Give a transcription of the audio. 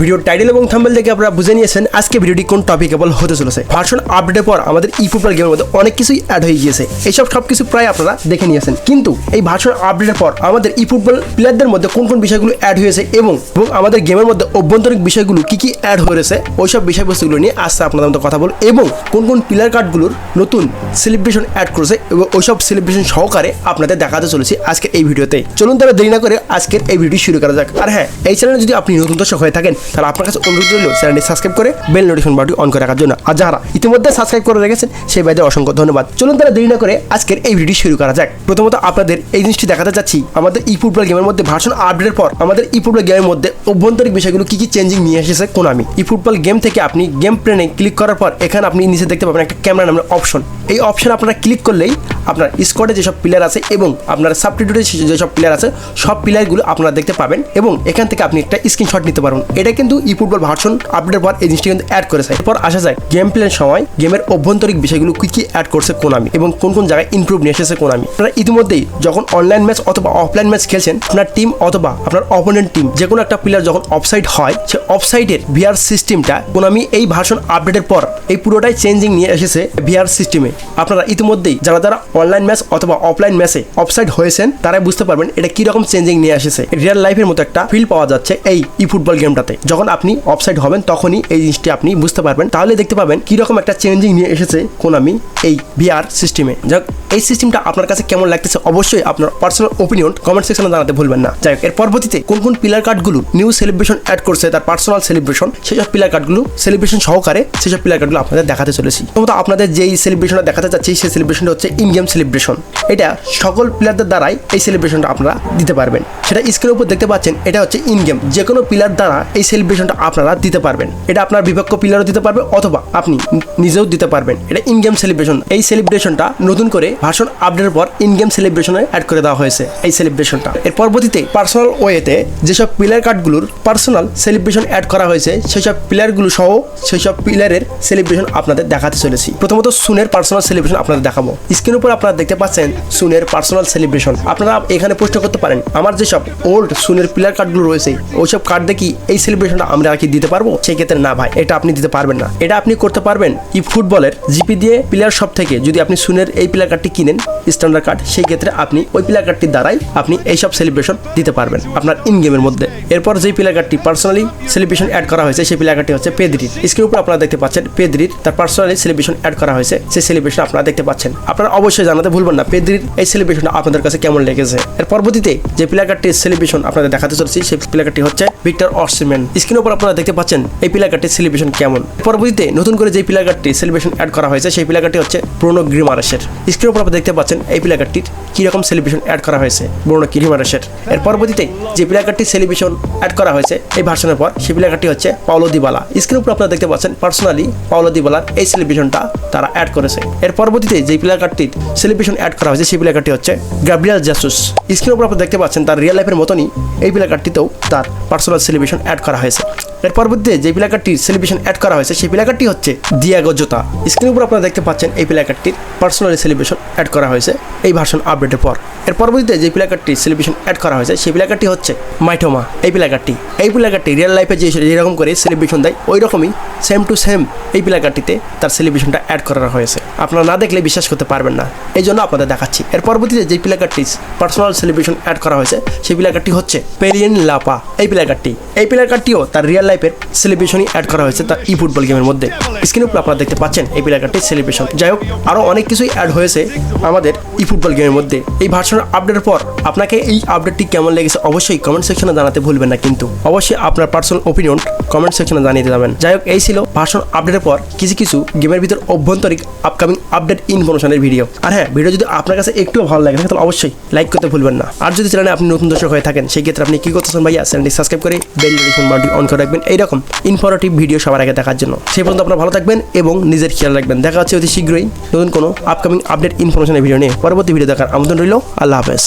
ভিডিওর টাইটেল এবং থাম্বেল দেখে আপনারা বুঝে নিয়েছেন আজকে ভিডিওটি কোন টপিকেবল হতে চলেছে। ভার্সন আপডেটের পর আমাদের ই ফুটবল গেমের মধ্যে অনেক কিছুই অ্যাড হয়ে গিয়েছে। এইসব সব কিছু প্রায় আপনারা দেখে নিয়েছেন। কিন্তু এই ভার্সন আপডেটের পর আমাদের ই ফুটবল প্লেয়ারদের মধ্যে কোন কোন বিষয়গুলো অ্যাড হয়েছে এবং এবং আমাদের গেমের মধ্যে অভ্যন্তরীণ বিষয়গুলো কি কি অ্যাড হয়েছে ওইসব বিষয়বস্তুগুলো নিয়ে আজকে আপনাদের মধ্যে কথা বল এবং কোন কোন প্লেয়ার কার্ডগুলোর নতুন সেলিব্রেশন অ্যাড করেছে এবং ওইসব সেলিব্রেশন সহকারে আপনাদের দেখাতে চলেছি আজকে এই ভিডিওতে। চলুন তবে দেরি না করে আজকের এই ভিডিও শুরু করা যাক। আর হ্যাঁ এই চ্যানেলে যদি আপনি নতুন দর্শক হয়ে থাকেন তাহলে আপনার কাছে অনুরোধ রইল চ্যানেলটি সাবস্ক্রাইব করে বেল নোটিফিকেশন বাটনটি অন করে রাখার জন্য। আর যারা ইতিমধ্যে সাবস্ক্রাইব করে রেখেছেন, সেই বাইরে অসংখ্য ধন্যবাদ। চলুন তাহলে দেরি না করে আজকের এই ভিডিও শুরু করা যাক। প্রথমত আপনাদের এই জিনিসটি দেখাতে চাচ্ছি। আমাদের ই ফুটবল গেমের মধ্যে ভার্সন আপডেটের পর আমাদের ই ফুটবল গেমের মধ্যে অভ্যন্তরিক বিষয়গুলো কি কি চেঞ্জিং নিয়ে এসেছে কোনামি ই ফুটবল গেম থেকে আপনি গেম প্লেনে ক্লিক করার পর এখানে আপনি নিচে দেখতে পাবেন একটা ক্যামেরা নামের অপশন এই অপশন আপনারা ক্লিক করলেই আপনার স্কোয়াডে যেসব প্লেয়ার আছে এবং আপনার সাবস্টিটিউটে যেসব প্লেয়ার আছে, সব প্লেয়ারগুলো আপনারা দেখতে পাবেন এবং এখান থেকে আপনি একটা স্ক্রিনশট নিতে পারবেন। এটা কিন্তু ই ফুটবল ভার্সন আপডেটের পর এই জিনিসটি কিন্তু অ্যাড করেছে এরপর আসা যায় গেম প্লের সময় গেমের অভ্যন্তরিক বিষয়গুলো কি কি অ্যাড করছে কোনামি এবং কোন কোন জায়গায় ইমপ্রুভ নিয়ে এসেছে কোনামি আপনারা ইতিমধ্যেই যখন অনলাইন ম্যাচ অথবা অফলাইন ম্যাচ খেলছেন, আপনার টিম অথবা আপনার অপোনেন্ট টিম যে কোনো একটা প্লেয়ার যখন অফসাইড হয়, সে অফসাইডের ভিআর সিস্টেমটা কোনামি এই ভার্সন আপডেটের পর এই পুরোটাই চেঞ্জিং নিয়ে এসেছে ভিআর সিস্টেমে আপনারা ইতিমধ্যেই যারা যারা অনলাইন ম্যাচ অথবা অফলাইন ম্যাচে অফসাইড হয়েছেন, তারাই বুঝতে পারবেন এটা কি রকম চেঞ্জিং নিয়ে এসেছে। রিয়েল লাইফের মতো একটা ফিল পাওয়া যাচ্ছে এই ই ফুটবল গেমটাতে যখন আপনি অফসাইড হবেন, তখনই এই জিনিসটি আপনি বুঝতে পারবেন। তাহলে দেখতে পাবেন কি রকম একটা চেঞ্জিং নিয়ে এসেছে কোনামি এই ভিআর সিস্টেমে যাক এই সিস্টেমটা আপনার কাছে কেমন লাগতেছে অবশ্যই আপনার পার্সোনাল ওপিনিয়ন কমেন্ট সেকশনে জানাতে ভুলবেন না। যাই হোক, এর পরবর্তীতে কোন কোন পিলার কার্ডগুলো নিউ সেলিব্রেশন অ্যাড করছে তার পার্সোনাল সেলিব্রেশন সেসব পিলার কার্ডগুলো সেলিব্রেশন সহকারে সেসব পিলার কার্ডগুলো আপনাদের দেখাতে চলেছি। প্রথমত আপনাদের যেই সেলিব্রেশনটা দেখাতে চাচ্ছি, সেই সেলিব্রেশনটা হচ্ছে ইন গেম সেলিব্রেশন এটা সকল প্লেয়ারদের দ্বারাই এই সেলিব্রেশনটা আপনারা দিতে পারবেন। সেটা স্ক্রিনের উপর দেখতে পাচ্ছেন, এটা হচ্ছে ইন গেম যে কোনো প্লেয়ার দ্বারা এই সেলিব্রেশনটা আপনারা দিতে পারবেন। এটা আপনার বিপক্ষ প্লেয়ারও দিতে পারবে অথবা আপনি নিজেও দিতে পারবেন। এটা ইন গেম সেলিব্রেশন এই সেলিব্রেশনটা নতুন করে ভার্সন আপডেটের পর ইন গেম সেলিব্রেশনে অ্যাড করে দেওয়া হয়েছে এই সেলিব্রেশনটা এর পরবর্তীতে পার্সোনাল ওয়েতে যেসব প্লেয়ার কার্ডগুলোর পার্সোনাল সেলিব্রেশন অ্যাড করা হয়েছে, সেসব প্লেয়ারগুলো সহ সেসব প্লেয়ারের সেলিব্রেশন আপনাদের দেখাতে চলেছি। প্রথমত সুনের পার্সোনাল সেলিব্রেশন আপনাদের দেখাবো। স্ক্রিনের উপর আপনারা দেখতে পাচ্ছেন সুনের পার্সোনাল সেলিব্রেশন আপনারা এখানে প্রশ্ন করতে পারেন, আমার যেসব ওল্ড সুনের প্লেয়ার কার্ডগুলো রয়েছে, ওইসব কার্ড দেখি এই সেলিব্রেশনটা আমরা কি দিতে পারব? সেই ক্ষেত্রে না ভাই, এটা আপনি দিতে পারবেন না। এটা আপনি করতে পারবেন ই ফুটবলের জিপি দিয়ে প্লেয়ার সব থেকে, যদি আপনি সুনের এই প্লেয়ার কিনেন স্ট্যান্ডার্ড কার্ড সেই ক্ষেত্রে আপনি ওই প্লেয়ার কার্ডটির দ্বারাই আপনি এইসব সেলিব্রেশন দিতে পারবেন আপনার ইন গেমের মধ্যে। এরপর যেই প্লেয়ার কার্ডটি পার্সোনালি সেলিব্রেশন অ্যাড করা হয়েছে, সেই প্লেয়ার কার্ডটি হচ্ছে পেদ্রির স্ক্রিনের উপর আপনারা দেখতে পাচ্ছেন পেদ্রির তার পার্সোনালি সেলিব্রেশন অ্যাড করা হয়েছে, সেই সেলিব্রেশন আপনারা দেখতে পাচ্ছেন। আপনারা অবশ্যই জানাতে ভুলবেন না পেদ্রির এই সেলিব্রেশনটা আপনাদের কাছে কেমন লেগেছে। এর পরবর্তীতে যে প্লেয়ার কার্ডটির সেলিব্রেশন আপনাদের দেখাতে চলেছি, সেই প্লেয়ার কার্ডটি হচ্ছে ভিক্টর অর্সিমেন স্ক্রিনের উপর আপনারা দেখতে পাচ্ছেন এই প্লেয়ার কার্ডটির সেলিব্রেশন কেমন। পরবর্তীতে নতুন করে যে প্লেয়ার কার্ডটি সেলিব্রেশন অ্যাড করা হয়েছে, সেই প্লেয়ার কার্ডটি হচ্ছে ব্রোনো গ্রিমারেসের স্ক্রিনের উপর আপনারা দেখতে পাচ্ছেন এই প্লেয়ার কার্ডটির কীরকম সেলিব্রেশন অ্যাড করা হয়েছে। ব্রোনো গ্রিমারেসের এর। পরবর্তীতে যে প্লেয়ার কার্ডটির সেলিব্রেশন অ্যাড করা হয়েছে, এই ভার্সনের পর সেই প্লেয়ার কার্ডটি হচ্ছে পাওলো দিবালা। স্ক্রিনের উপর আপনারা দেখতে পাচ্ছেন পার্সোনালি পাওলো দিবালার এই সেলিব্রেশনটা তারা অ্যাড করেছে। এর পরবর্তীতে যে প্লেয়ার কার্ডটির সেলিব্রেশন অ্যাড করা হয়েছে, সেই প্লেয়ার কার্ডটি হচ্ছে গ্যাব্রিয়াল জাসুস স্ক্রিনের উপর আপনারা দেখতে পাচ্ছেন তার রিয়েল লাইফের মতনই এই প্লেয়ার কার্ডটিতেও তার পার্সোনাল সেলিব্রেশন অ্যাড করা হয়েছে। এর পরবর্তীতে যে প্লেয়ারটির সেলিব্রেশন অ্যাড করা হয়েছে, সেই প্লেয়ারটি হচ্ছে দিয়াগো জোতা স্ক্রিনের উপর আপনারা দেখতে পাচ্ছেন এই প্লেয়ারটির পার্সোনালি সেলিব্রেশন অ্যাড করা হয়েছে এই ভার্সন আপডেটের পর। এর পরবর্তীতে যে প্লেয়ারটির সেলিব্রেশন অ্যাড করা হয়েছে, সেই প্লেয়ারটি হচ্ছে মাইটোমা এই প্লেয়ারটি এই প্লেয়ারটি রিয়েল লাইফে যে যেরকম করে সেলিব্রেশন দেয়, ওই রকমই সেম টু সেম এই প্লেয়ারটিতে তার সেলিব্রেশনটা অ্যাড করা হয়েছে। আপনারা না দেখলে বিশ্বাস করতে পারবেন না। এই জন্য আপনাদের দেখাচ্ছি। এর পরবর্তীতে যে প্লেয়ারটি পার্সোনাল সেলিব্রেশন অ্যাড করা হয়েছে, সেই প্লেয়ারটি হচ্ছে পেরিয়েন লাপা এই প্লেয়ারটি এই প্লেয়ারটিও তার রিয়েল লাইফের সেলিব্রেশনই অ্যাড করা হয়েছে তার ই ফুটবল গেমের মধ্যে। স্ক্রিনের উপর আপনারা দেখতে পাচ্ছেন এই প্লেয়ারটির সেলিব্রেশন যাই হোক আরও অনেক কিছুই অ্যাড হয়েছে আমাদের ই ফুটবল গেমের মধ্যে। এই ভার্সনের আপডেটের পর আপনাকে এই আপডেটটি কেমন লেগেছে অবশ্যই কমেন্ট সেকশনে জানাতে ভুলবেন না কিন্তু। অবশ্যই আপনার পার্সোনাল ওপিনিয়ন কমেন্ট সেকশনে জানিয়ে যাবেন। যাই হোক, এই ছিল ভার্সন আপডেটের পর কিছু কিছু গেমের ভিতর অভ্যন্তরিক আপকামিং আপডেট ইনফরমেশনের ভিডিও আর হ্যাঁ ভিডিও যদি আপনার কাছে একটু ভালো লাগে তাহলে অবশ্যই লাইক করতে ভুলবেন না। আর যদি চ্যানেলে আপনি নতুন দর্শক হয়ে থাকেন, সেই ক্ষেত্রে আপনি কি করতেছেন ভাইয়া? চ্যানেলটি সাবস্ক্রাইব করে বেল নোটিফিকেশন বাটনটি অন করে রাখবেন এইরকম ইনফরমেটিভ ভিডিও সবার আগে দেখার জন্য। সেই পর্যন্ত আপনারা ভালো থাকবেন এবং নিজের খেয়াল রাখবেন। দেখা হচ্ছে অতি শীঘ্রই নতুন কোনো আপকামিং আপডেট ইনফরমেশনের ভিডিও নিয়ে। পরবর্তী ভিডিও দেখার আমন্ত্রণ রইল। আল্লাহ হাফেজ।